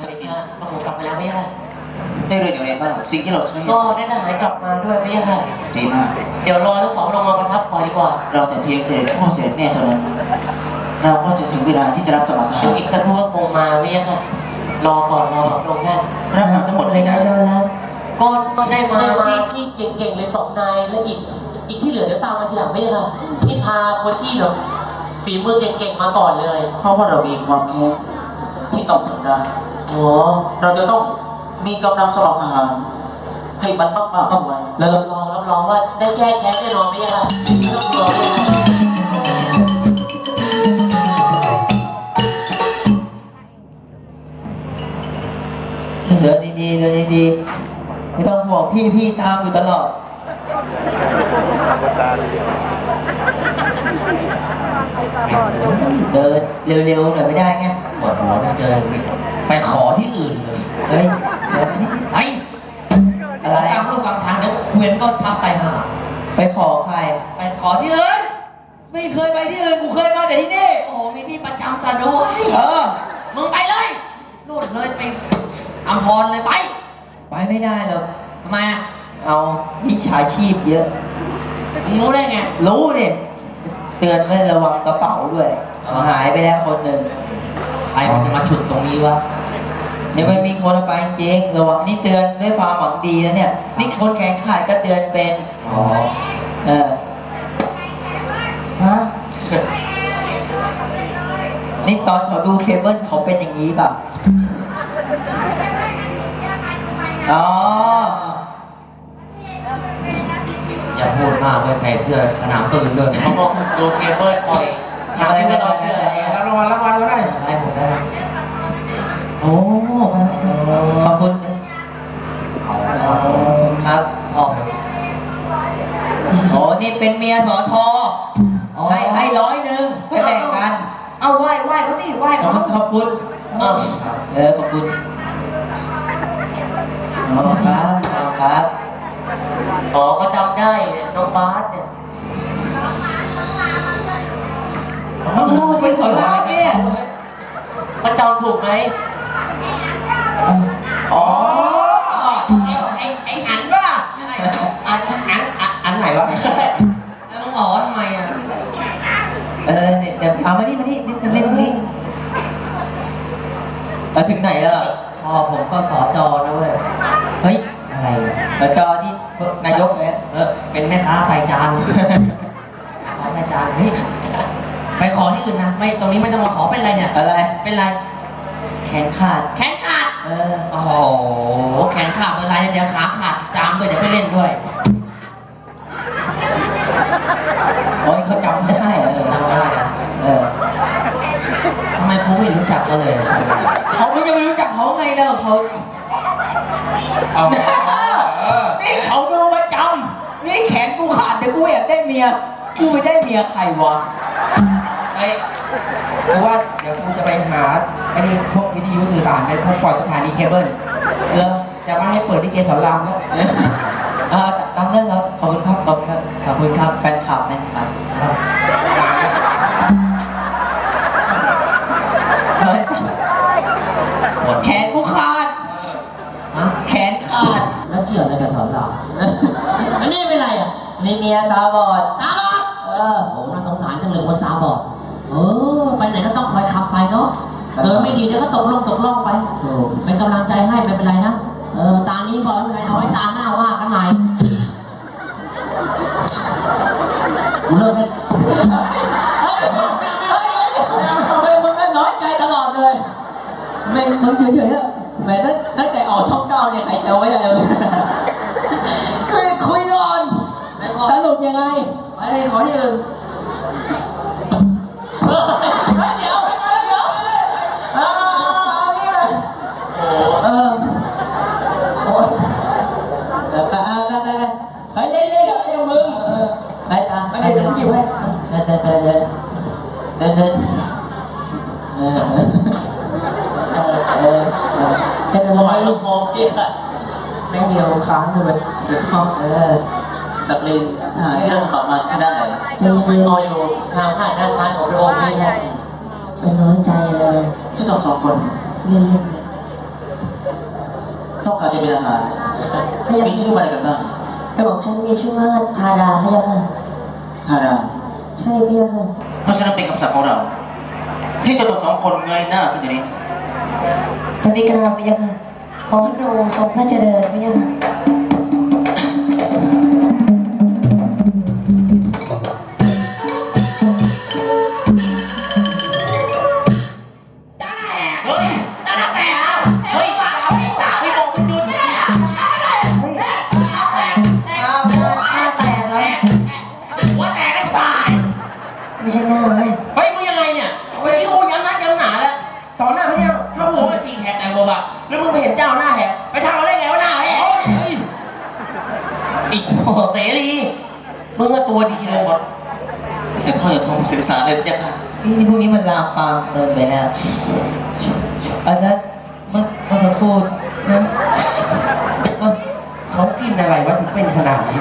สวัสดีค่ะพระองค์กลับมาแล้วไหมคะได้เรื่องอย่างไรบ้างสิ่งที่เราใช้ก็ได้ทหารกลับมาด้วยไหมคะดีมาก เดี๋ยวรอทั้งสองลงมาประทับก่อนดีกว่าเราแต่เพียงเสด็จพ่อเสด็จแม่เท่านั้น เราก็จะถึงเวลาที่จะรับสมัครทเดี๋หายวรอีกสักครู่ก็คงมาไหมคะรอก่อนรอพระองค์ท่านรับมาทั้งหมดเลยนะก็ก็ได้มาที่ที่เก่งๆเลยสองนายแล้วอีกอีกที่เหลือเดี๋ยวตามมาทีหลังไม่ได้ค่ะที่พาคนที่เนาะฝีมือเก่งๆมาก่อนเลย เพราะว่าเรามีความแค้นที่ต้องชำระโอ้ เราจะต้องมีกำลังสมัครทหารให้มันมากๆเข้าไว้ แล้วรับรองรับรองว่าได้แก้แค้นแน่นอนไหมคะไม่ต้องกลัวเลยนะเดินดีๆเดินดีๆไม่ต้องห่วงพี่พี่ตามอยู่ตลอดเดินเร็วๆหน่อยไม่ได้ไงปวดหัวเหลือเกิน ไปขอที่อื่นเลยเฮ้ยเดี๋ยวนี่ไอ้อะไรกลางลูกกลางทางเดี๋ยวเวียนก็ทับไปหา ไปขอใคร ไปขอที่อื่น ไม่เคยไปที่อื่น กูเคยมาแต่ที่นี่ โอ้โห มีที่ประจำซะด้วยเออ มึงไปเลยนู่นเลยไปอัมพรเลยไป ไปไม่ได้หรอกทำไมอะเอามิจฉาชีพเยอะ มึงรู้ได้ไง รู้ดิเตือนไว้ระวังกระเป๋าด้วยอ๋อหายไปแล้วคนหนึ่ง ใครมันจะมาฉุดตรงนี้วะ เดี๋ยวมันมีคนเอาไปจริงระวังนี่เตือนด้วยความหวังดีนะเนี่ย นี่คนแขนขาดก็เตือนเป็นอ๋อเออฮะนี่ตอนเขาดูเคเบิลเขาเป็นอย่างนี้ป่ะอ๋ออย่าพูดมากเลยใส่เสื้อสนามปืนด้วยเขาบอกดูเคเบิลปล่อยถามที่ว่าเราเชื่ออะไรรับรางวัลรับรางวัลก็ได้ได้ผมได้ โอ้ขอบคุณขอบคุณครับ ออก โอ้ นี่เป็นเมียสอทอให้ให้ร้อยหนึ่งไปแบ่งกันเอาไหว้ไหว้เขาสิไหว้ขอบเขาคุณขอบคุณเออเออขอบคุณอ๋อครับครับอ๋อเขาจำได้น้องบาสเนี่ยอ๋อเป็นสอนรามเนี่ยเขาจำถูกไหมอ๋อไอ้ไอ้อันปะล่ะอันอันอันอันไหนวะแล้วมึงอ๋อทำไมอะ เออเนี่ยเดี๋ยวเอามานี่มานี่นี่จะเล่นตรงนี้ เอาถึงไหนแล้วพ่อผมก็สอจอนะเว้ยเฮ้ยอะไรวะแล้วก็ที่นายกเนี่ยเออเป็นแม่ค้าใส่จานขอใส่จานเฮ้ยไปขอที่อื่นนะไม่ตรงนี้ไม่ต้องมาขอเป็นไรเนี่ยอะไรเป็นไร แขนขาด แขนขาดเออโอ้โหแขนขาดเป็นไรเดี๋ยวขาขาดจามด้วยเดี๋ยวไปเล่นด้วยโอ้ยเขาจำได้เออ จำได้อะ เออ ทำ ไมกูไม่รู้จักเขาเลยเขาไม่จะไปรู้จักเขาไงแล้วเขาเอานี่เขาดูประจำนี่แขนกูขาดแต่กูอยากได้เมีย กูไปได้เมียใครวะไอ้กูว่าเดี๋ยวกูจะไปหาไอ้นี่พวกวิทยุสื่อสารเป็นพวกปล่อยสถานีเคเบิลเออจะไม่ให้เปิดที่เกสรรามแล้วอ่าตามเรื่องแล้วขอบคุณครับขอบคุณครับขอบคุณครับแฟนคลับแฟนคลับ มีเมียตาบอด ตาบอดเออ โอ้น่าสงสารจังเลยคนตาบอด เออ ไปไหนก็ต้องคอยขับไปเนาะ เดินไม่ดีเดี๋ยวก็ตกลงตกล่องไปถูกเป็นกำลังใจให้ไม่เป็นไรนะ เออ ตานี้บอดไม่เป็นไรเอาไว้ตาหน้าว่ากันใหม่กูเลิกไม่เฮ้ยทำไมมึงก็น้อยใจตลอดเลยไม่มึงเฉยๆอะแหมตั้งตั้งแต่ออกช่องเก้าเนี่ยใครแซวไม่ได้เลยคุย ยังไง ไปเลยขอที่อื่นเฮ้ยเดี๋ยวเดี๋ยวเอาเอานี่มาเออโอ้ยไปไปไปไปไปเฮ้ยเล่นเล่นเล่นมึงเออไปตามไปเดินหยิบให้เดินเดินเดินเดินเดินเดินเออเออเออเป็นอะไรโมกี้ค่ะแม่งเดียวค้างอยู่เลยเสือห้องเออสักลิน ทหารที่เราสมัครมาคณะไหนใจเย็นรออยู่ทางผ่านด้านซ้ายของพระองค์นี่แหละจะน้อยใจเลยชื่อเราสองคนเล่นเล่นจะเป็นทหารพยามีชื่อว่าอะไรกันบ้างกระบอกฉันมีชื่อว่าทาดาพะยาค่ะฮาราใช่พะยาค่ะเพราะฉะนั้นเป็นคำสั่งของเรา ที่จะต้อสองคนเงยหน้าขึ้นอย่างนี้พระบิกราพะยาค่ะขอให้พระองค์ทรงพระเจริญพะยาค่ะ อะไรวะถึงเป็นขนาดนี้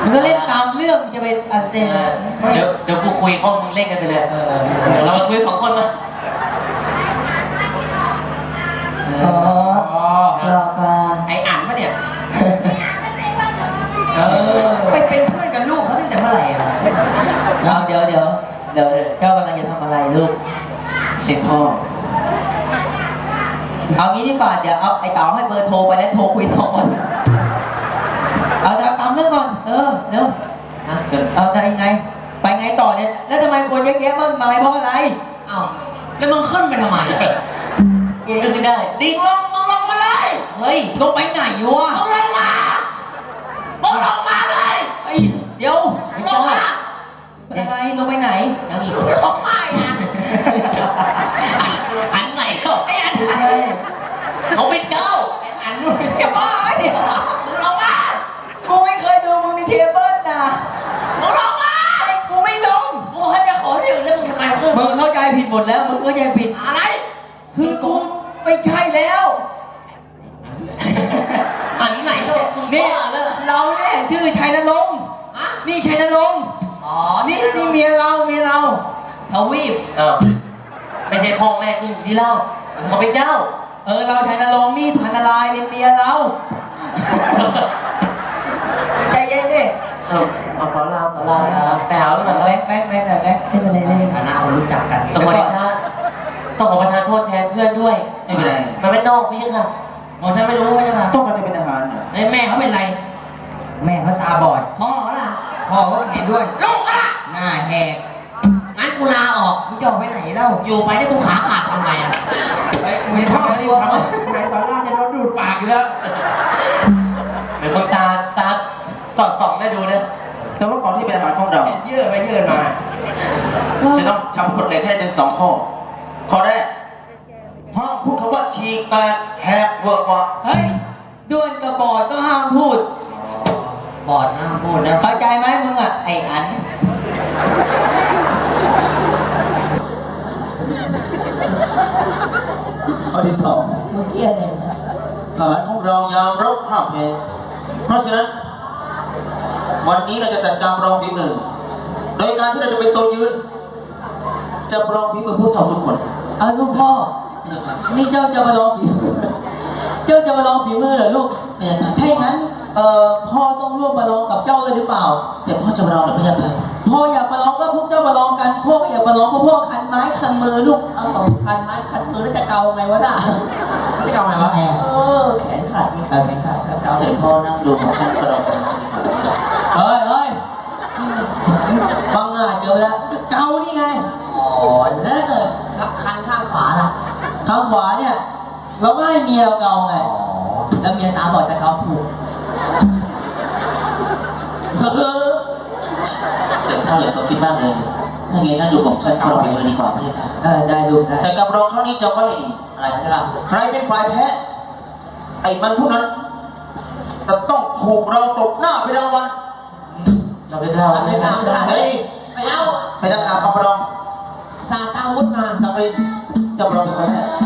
มึงก็เล่นตามเรื่องจะไปอะไรเต้นเดี๋ยวเดี๋ยวกูคุยข้อมึงเล่นกันไปเลยเดี๋ยวเรามาคุยสองคนมาอ๋ออ๋อหลอกอะไออ่านปะเนี่ย เออไปเป็นเพื่อนกับลูกเขาตั้งแต่เมื่อไหร่อะเอาเดี๋ยวเดี๋ยวเดี๋ยวเจ้ากำลังจะทำอะไรลูก เสร็จพ่อ เอางี้ดีกว่าเดี๋ยวเอาไอ้เต๋าให้เบอร์โทรไปแล้วโทรคุยสองคน เอาแต่ตามเรื่องก่อน เออเดี๋ยวเชิญเอาได้ยังไง ไปไงต่อเนี่ย แล้วทำไมคนเยอะแยะมากมายเพราะอะไร เอ้าแล้วมึงขึ้นไปทำไมมึงนึกขึ้นได้ ดิลงมึงลงมาเลย เฮ้ยลงไปไหนวะ ข้อ ข้อแรกห้ามพูดคำว่าฉีกแตกแหกเวิร์กว่าเฮ้ยด้วนกับบอดก็ห้ามพูด บอดห้ามพูดนะเข้าใจไหมมึงอะไอ้อัน ข้อที่สองมึงเอี้ยนเลยนะทหารของเรายามรบห้ามแพ้เพราะฉะนั้น วันนี้เราจะจัดการประลองฝีมือ โดยการที่เราจะเป็นตัวยืน จะประลองฝีมือผู้เฒ่าทุกคน เอาลูกพ่อนี่เจ้าจะมาลองฝีมือ เจ้าจะมาลองฝีมือเหรอลูกไม่ใช่ค่ะใช่งั้น เอ่อ พ่อต้องร่วมมาลองกับเจ้าเลยหรือเปล่า เสียพ่อจะมาลองหรือไม่ใช่ค่ะพ่ออยากมาลองก็พวกเจ้ามาลองกัน พ่อก็อยากมาลองเพราะพ่อคันไม้คันมือลูกเอาคันไม้คันมือแล้วจะเกาไงวะน่ะไม่เอาไงวะเออแขนขาดนี่เออแขนขาดแล้วเกาเสียพ่อนั่งดูของฉันประลองกันดีกว่า เฮ้ยเฮ้ยบางงานเจอแล้วเกานี่ไง อ๋อแล้วถ้าเกิดคันข้างขวาล่ะ ข้างขวาเนี่ย เราก็ให้เมียเราเกาไง แล้วเมียตาบอดจะเกาถูกเสียพ่ออย่าสนคิดมากเลย ถ้างี้นั่งดูของฉันประลองฝีมือดีกว่าไม่ใช่ค่ะเออได้ลูกได้ แต่การประลองครั้งนี้จำไว้ดีอะไรนะครับใครเป็นฝ่ายแพ้ ไอ้มันผู้นั้นจะต้องถูกเราตบหน้าไปรางวัลเราได้เล่าเราได้เล่าเสรีไปเอาไปดังนามอัปรองซาตาวุธมาสักรินจะระลองเป็นคนแร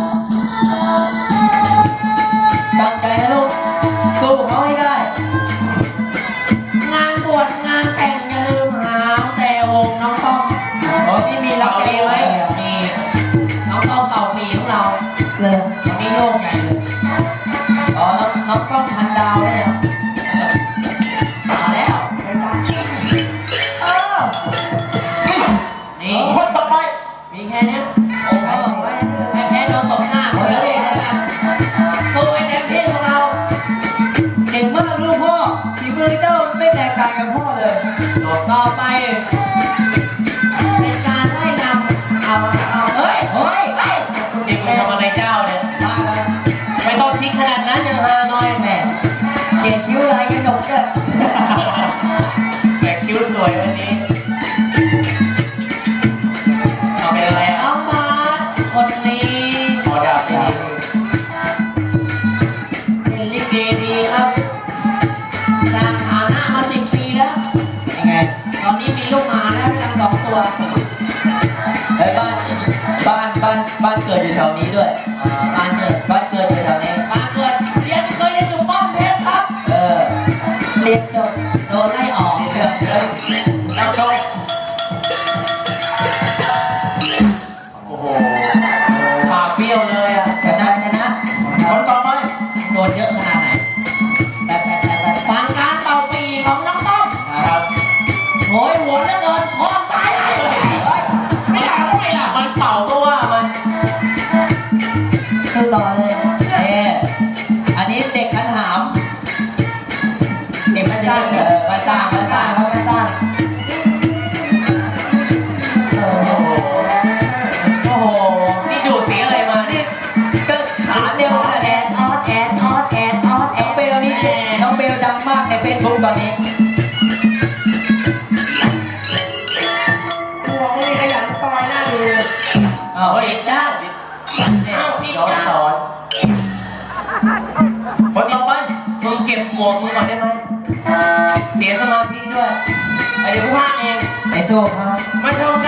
วยวันนี้เอาเป็นอะไรอะอามาตย์คนนี้ขอดาบไปดีเป็นลิเกดีครับสร้างฐานะมาสิบปีแล้ว ยังไง ตอนนี้มีลูกหมาแล้วด้วยกันสองตัว เฮ้ยบ้านบ้านบ้านบ้านเกิดอยู่แถวนี้ด้วย อ่าบ้านเกิดบ้านเกิดอยู่แถวนี้ บ้านเกิดเรียนเคยเรียนอยู่ป้อมเพชรครับ เออ เรียนจบ เดี๋ยวกูพากเอง ไอ้โจ้ครับ มาชมกา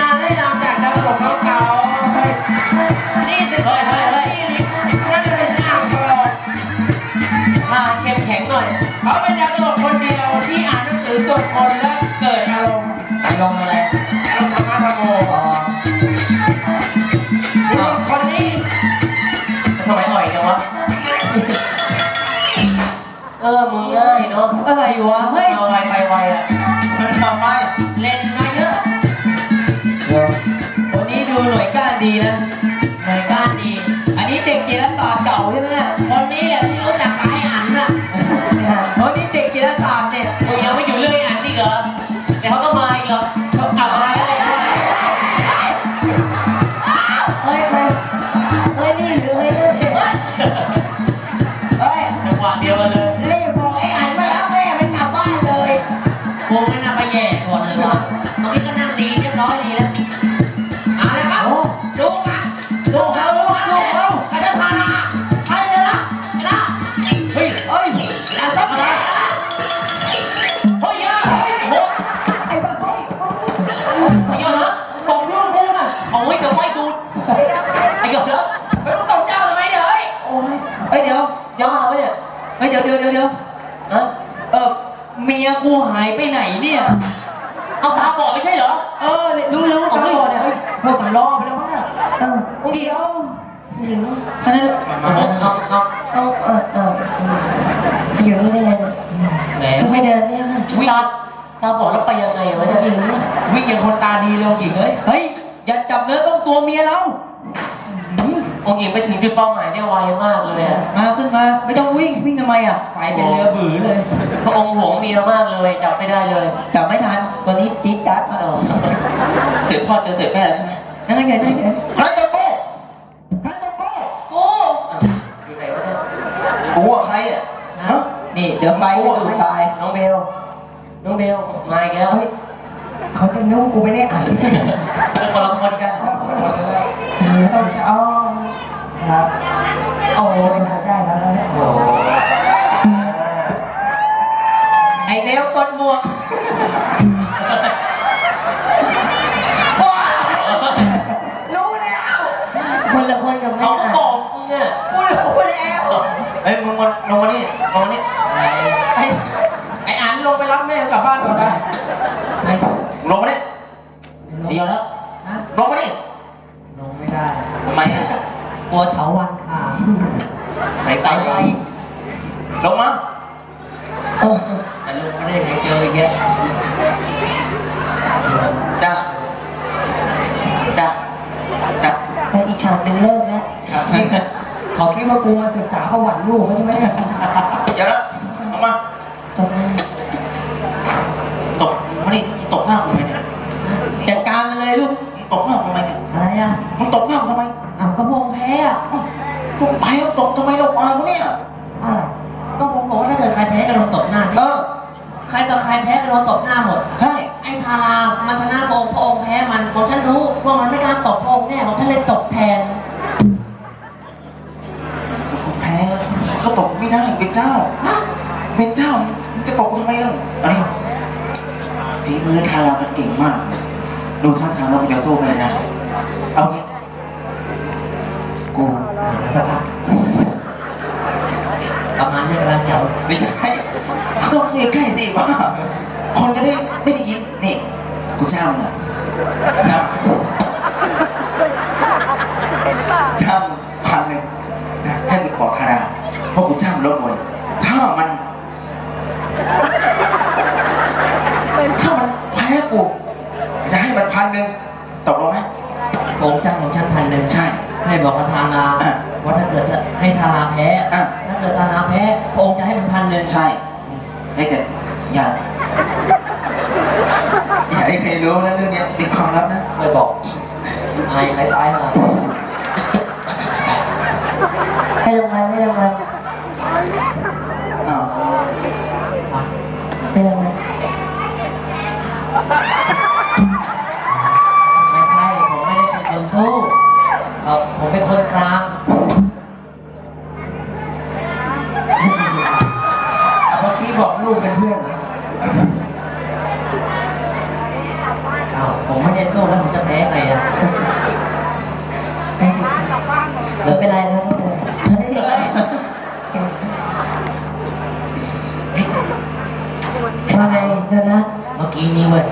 ตาบอดไม่ใช่เหรอ เออรู้แล้วว่าตาบอดเนี่ยเฮ้ยพวกสำล้อไปแล้วมั้งน่ะเออเดี๋ยวหญิงอันนั้นโอ้โหคำคเอาเออเออเอออยู่นี่ได้ไงเนี่ยแหมค่อยๆเดินเนี่ยค่ะวิ่งตาตาบอดแล้วไปยังไงวะเนี่ยหญิงวิ่งอย่างคนตาดีเลยองค์หญิงเฮ้ยเฮ้ยอย่าจับเนื้อต้องตัวเมียเรา องค์หญิงไปถึงจุดเป้าหมายได้ไวมากเลยอะมาขึ้นมา ไม่ต้องวิ่งวิ่งทำไมอะำไปเป็นเรือบือเลย พระองค์หวงเมียมากเลยจับไม่ได้เลยจับไม่ทันตัวนี้จี๊ดจัดมากเสร็จพ่อเจอเสร็จแม่แล้วใช่ไหมนั่นไงนั่นไงใครจะโก้ใครจะโก้กูอยู่ไหนวะเนี่ยกูอะใครอะฮะนี่เดี๋ยวไปดูตายน้องเบลน้องเบลมาอีกแล้วเฮ้ยเขาจะนึกว่ากูไม่ได้อ่านเป็นคนละคนกันต้องอ๋อ ครับโอ้ยได้แล้วแล้วเนี่ยไอเบลกดหมวกรู้แล้วคนละคนกับแม่เขาก็อะบอกมึงเนี่ยกูรู้แล้วเฮ้ยมึงมาลงมานี่ลงมานี่ เขาคิดว่ากูมาศึกษาประวัติลูกเขาใช่ไหมอย่าละเอามาตบหน้าตบมานี่ตบหน้าทำไมเนี่ยจัดการมันเลยลูกตบหน้าทำไมเนี่ยอะไรอะมึงตบหน้าทำไมอ้าวก็พงแพ้อะตบไปแล้วตบทำไมเราอายกูเนี่ยอะไรก็ผมบอกว่าถ้าเกิดใครแพ้ก็โดนตบหน้าเออใครต่อใครแพ้ก็โดนตบหน้าหมด ใช่ไอ้ทารามันชนะโป่งพระองค์แพ้มันบอกฉันรู้ว่ามันไม่กล้าตบพระองค์แน่บอกฉันเลยตบแทน ไม่ได้เป็นเจ้าฮะเป็นเจ้ามันจะตกทำไมล่ะอันนี้ฝีมือทารามันเก่งมากดูท่าทางเรามันจะสู้ไม่ได้เอางี้กูประมาณนี้กำลังจะไม่ใช่ต้องใกล้ๆสิว่าคนจะได้ไม่ได้ยินนี่กูเจ้าเนี่ยเจ้าเจ้าพันหนึ่งนะให้มึงบอกทาราเพราะกูเจ้า มันลบมวยถ้ามัน ถ้ามันแพ้กูจะให้มันพันหนึ่งตกลงไหมผมจ้างของฉันพันหนึ่งใช่ ให้บอกกับทาราอะว่าถ้าเกิดให้ทาราแพ้ อะ ถ้าเกิดทาราแพ้พระองค์จะให้เป็นพันหนึ่งใช่ไอ้แต่อย่าอย่าให้ใครรู้นะเรื่องเนี้ยเป็นความลับนะ ไม่บอกอายใครตายมา ให้รางวัลให้รางวัล อ้าวให้รางวัลไม่ใช่ ผมไม่ได้เป็นคนสู้ครับผมเป็นคนกลางเมื่อกี้บอกลูกเป็นเพื่อนนะอ้าวผมไม่ได้สู้แล้วผมจะแพ้ใครอะ ให้ไม่เป็นไรครับไม่เป็นไรว่าไงยอดรัก เมื่อกี้ นี้เว้ย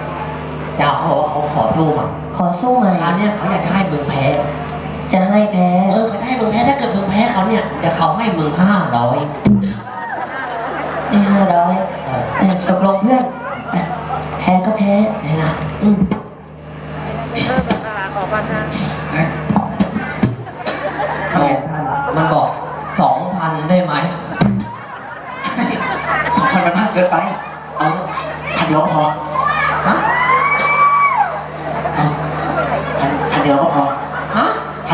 เจ้าเขาบอกว่าเขาขอสู้มาขอสู้ใหม่คราวเนี้ยเขาอยากจะให้มึงแพ้ จะให้แพ้เออเขาจะให้มึงแพ้ถ้าเกิดมึงแพ้เขาเนี่ยเดี๋ยวเขาให้มึงห้าร้อยให้ห้าร้อยตกลงเพื่อนอะแพ้ก็แพ้แพ้นะอืมเอาไงมันบอกสองพันได้ไหมสองพันมันมากเกินไป เอาสักพันเดียวก็พอ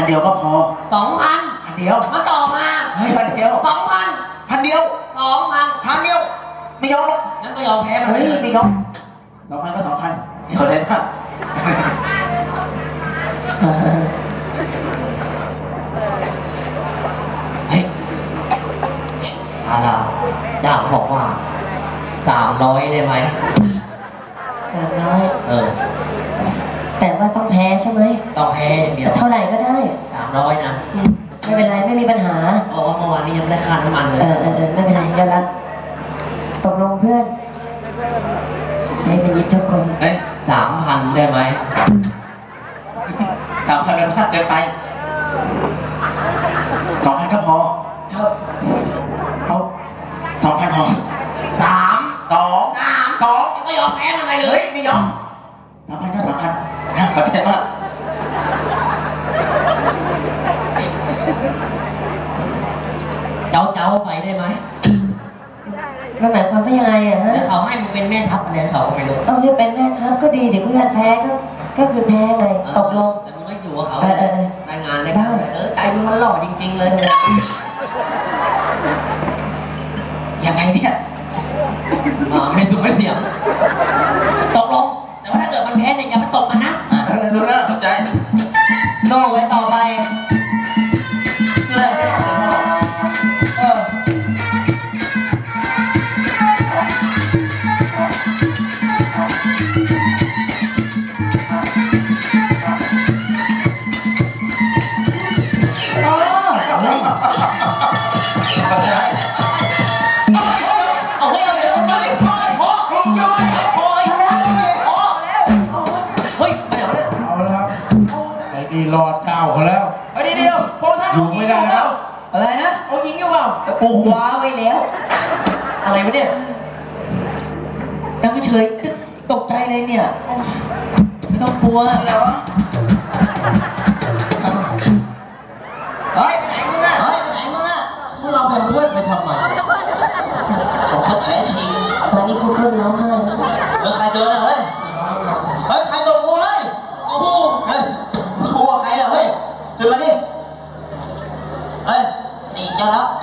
เดียวก็พอ สองพันพันเดียว มาต่อมาเฮ้ยพันเดียว สองพันพันเดียว สองพันพันเดียว ไม่ยอมหรอกงั้นก็ยอมแพ้มันเฮ้ยเลยไม่ยอมสองพันก็สองพันนี่เขาใจมากเออเฮ้ยอะไรเจ้าบอกว่าสามร้อยได้ไหมสามร้อยเออแต่ ว่าต้องแพ้ใช่ไหมต้องแพ้อย่างเดียวเท่าไหร่ก็ได้สามร้อยนะอืมไม่เป็นไร ไม่มีปัญหาเพราะว่าเมื่อวานนี้ยังไม่ได้ค่าน้ำมันเลย เออเออเออไม่เป็นไรยอดรักตกลงเพื่อน ให้เป็นยิบทุกคนเฮ้ยสามพันได้ไหมสามพันมันมากเกินไปสองพันก็พอครับเอาสองพันพอสามสองสามสองก็ยอมแพ้มันไปเลเฮ้ยยไม่ยอมสามพันก็สามพันนะ เข้าใจมากเจ้าเจ้าไปได้ไหมมันหมายความว่ายังไงอะฮะ แล้วเขาให้มึงเป็นแม่ทัพอะไรเขาก็ไม่รู้เอาให้เป็นแม่ทัพก็ดีสิเพื่อนแพ้ก็ ก็คือแพ้ไงตกลง แต่มึงไม่อยู่กับเขาเออเออเออรายงานเลยได้เออใจมึงมันหล่อจริง ๆ เลยยังไงเนี่ย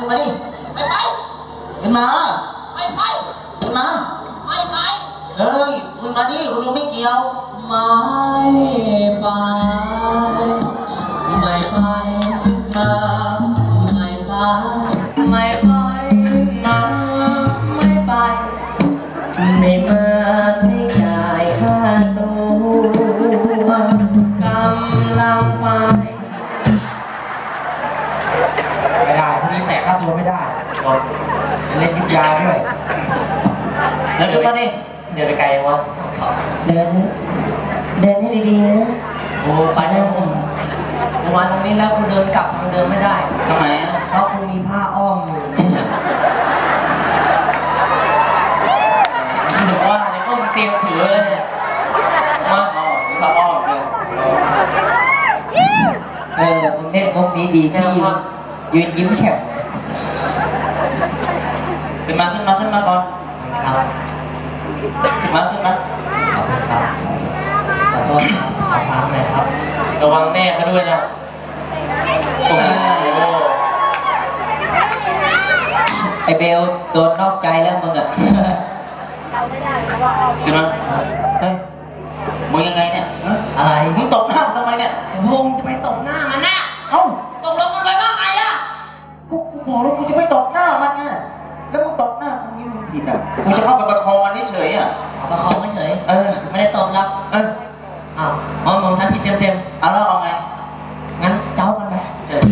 ขึ้นมาดิไม่ไปขึ้นมาไม่ไปขึ้นมาไม่ไปเฮ้ยขึ้นมาดิกูยังไม่เกี่ยวไม่ไป มาดิเดินไปไกลยังวะเขาเดินนะเดินให้ดีๆนะโอ้ขวัญเนี่ยผมผมมาตรงนี้แล้วกูเดินกลับทางเดิมไม่ได้ ทำไมอะเพราะกูมีผ้าอ้อมอยู่หรือว่าเนี่ยก็มึงเตรียมถือเลยเนี่ยมา อ๋อมีผ้าอ้อมเลยเออมึงเล่นมุกนี้ดีพี่ยืนยิ้มแฉ่งขึ้นมาขึ้นมาขึ้นมาก่อนครับขึ้น มากขึ้นมขอบคุณครับขอโทษครับขอถามหน่อยครับ ระวังแม่เขาด้วยนะโอ้โหไอเบลโดนนอกใจแล้วมึงอะขึ้นมาเฮ้ยมึงยังไงเนี่ยฮะอะไรมึงตบหน้าทำไมเนี่ยพงจะไปตบหน้ามันนะเอ้าตกลงกันไปว่าไงอะกูกูบอกแล้วกูจะไม่ตบหน้ามันไงแล้วมึงตบหน้ากูนี่มึงผิดอะกูจะเข้าไปประ ประคองเฉยเออๆไม่ได้ตบหรอกเออ อ้าวอ๋อมองฉันผิดเต็มเอาแล้วเอาไงๆงั้นเจ้ากันไปเออ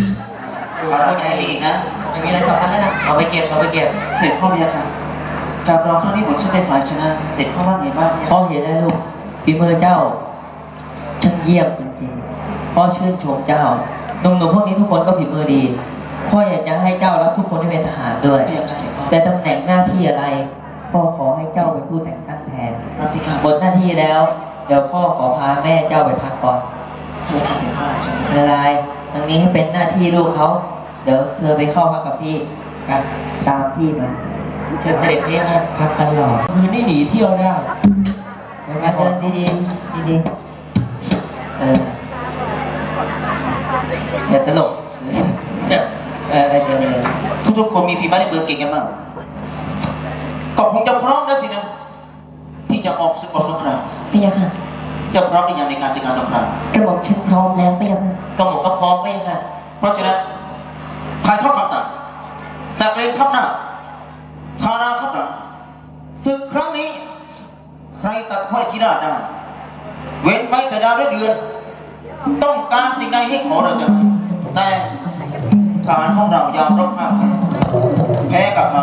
เอาแล้วแค่นี้อีกนะไม่มีอะไรต่อกันแล้วนะเอาไปเก็บเอาไปเก็บ เสร็จพ่อพยาค่ะการร้องครั้งนี้ผมฉันเป็นฝ่ายชนะ เสร็จพ่อว่าไงบ้างพยาพ่อเห็นแล้วลูกฝีมือเจ้าช่างเยี่ยมจริงๆ พ่อชื่นชมเจ้าหนุ่มๆพวกนี้ทุกคนก็ฝีมือดี พ่ออยากจะให้เจ้ารับทุกคนที่เป็นทหารด้วย พยาค่ะเสร็จพ่อ แต่ตำแหน่งหน้าที่อะไร พ่อขอให้เจ้าเป็นผู้แต่ง ตั้งแทนรับพิการหมดหน้าที่แล้ว เดี๋ยวพ่อขอพาแม่เจ้าไปพักก่อนพยาค่ะเสร็จพ่อเชิญเสร็จละลายทางนี้ให้เป็นหน้าที่ลูกเขา เดี๋ยวเธอไปเข้าพักกับพี่กันตามพี่มาเชิญเด็กนี่นะพักตลอดคืนนี้หนีเที่ยวได้มาเดินดีๆดีๆเอออย่าตลกเนี่ยเออเดินเลยทุกๆคนมีฝีไม้ลายมือเก่งกันมากก็คงจะพร้อมแล้วสินะ ที่จะออกศึกออกสงครามพี่ยักษ์ค่ะจะพร้อมหรือยังในการศึกการสงครามกระหม่อมฉันพร้อมแล้วพี่ยักษ์ค่ะก็หมดก็พร้อมไปค่ะ เพราะฉะนั้นถ่ายทอดคำสั่งสักเลนทับหน้าทาราทับหลังศึกครั้งนี้ ใครตัดห้อยที่หน้าได้ เว้นไว้แต่ดาวและเดือน ต้องการสิ่งใดให้ขอเราจะให้แต่ทหารของเรายอมรบมากแพ้แพ้กลับมา